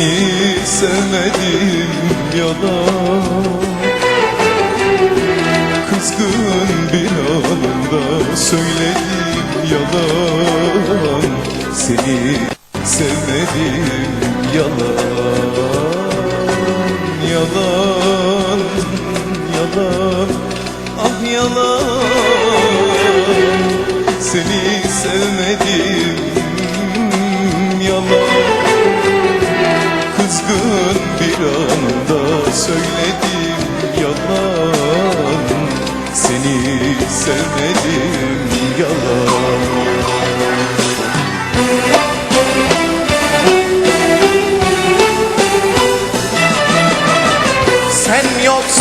seni sevmedim yalan Kızgın bir anında söyledim yalan. Seni sevmedim yalan. Sevmedim yalan. Sen yoksan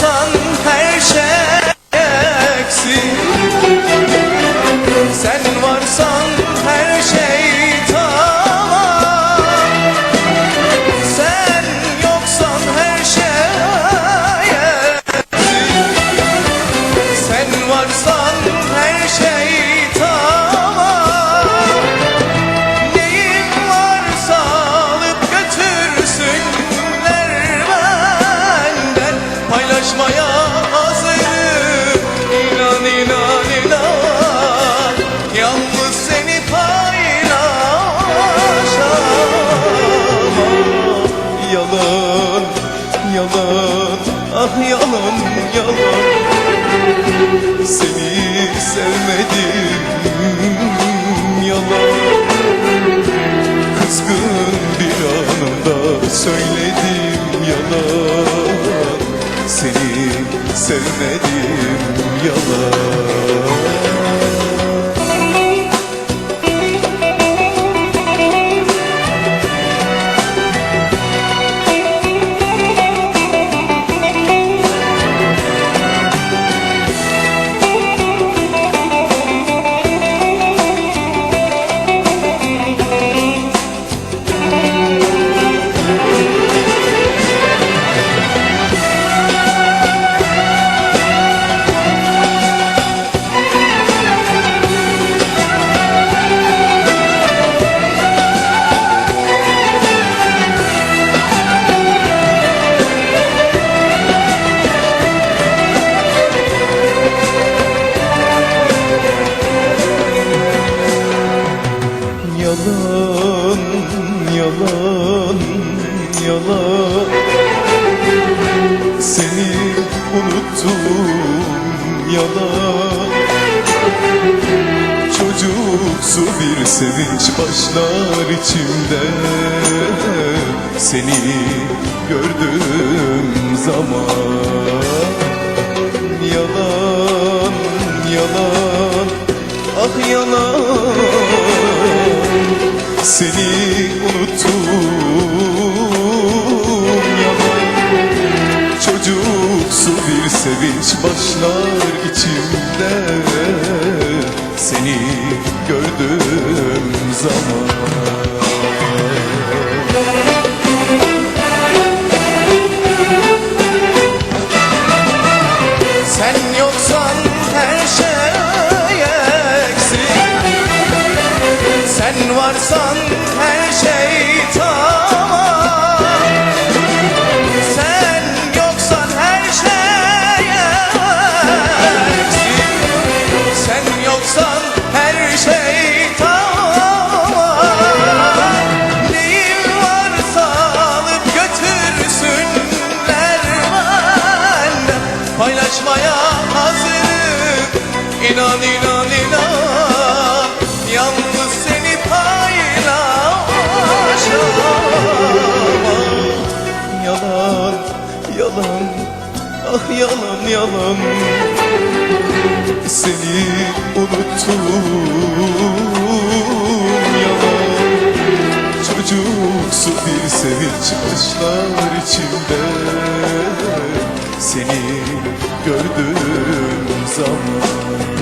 ah yalan, yalan. Seni sevmedim yalan. Kızgın bir anımda söyledim yalan. Seni sevmedim yalan yalan, yalan Seni unuttum yalan Çocuksu bir sevinç başlar içimde. Seni gördüğüm zaman Yalan, yalan, ah yalan. Seni yalan Çocuksu bir sevinç başlar içimde. Seni gördüğüm zaman varsan her şey tamam. Sen yoksan her şey eksik Sen yoksan her şey tamam. Neyin varsa alıp götürsünler benden. Paylaşmaya hazırım. İnan inan inan yalan, ah yalan yalan. Seni unuttum yalan. Çocuksu bir sevinç başlar içimde. Seni gördüğüm zaman